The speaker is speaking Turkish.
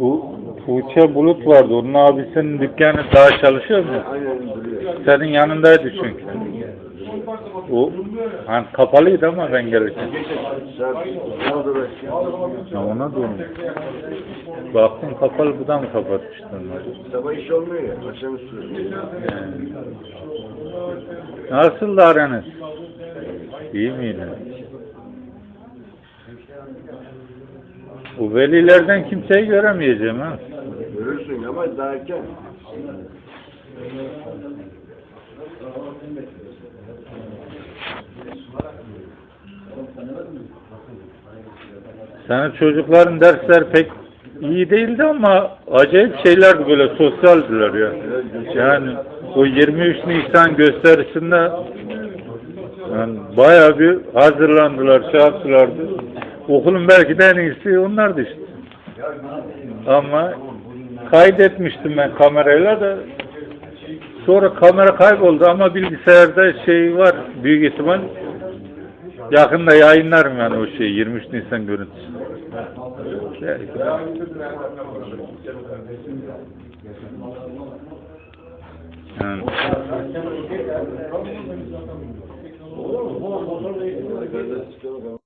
Bu Tuğçe Bulut vardı. Onun abisinin dükkanı daha çalışıyor mu? Senin yanındaydı çünkü. O hani kapalıydı ama ben gelirken. Ya ona olmuş. Baktım kapalı bu da mı kapatmıştı onları? Sabah iş olmuyor ya. Akşamüstü. Yani. Nasıl da aranız? İyi miydi? Bu velilerden kimseyi göremeyeceğim ha. Görürsün ama daha erken. Senin çocukların dersler pek iyi değildi ama acayip şeylerdi böyle sosyaldiler ya. Yani o 23 Nisan gösterisinde yani bayağı bir hazırlandılar, şey yaptılardı. Okulun belki de en iyisi onlardı işte. Ama kaydetmiştim ben kamerayla da sonra kamera kayboldu ama bilgisayarda şey var büyük ihtimal yakında yayınlarım yani o şeyi 23 Nisan görüntüsü. Yani. Yukarıda çıkalım ama.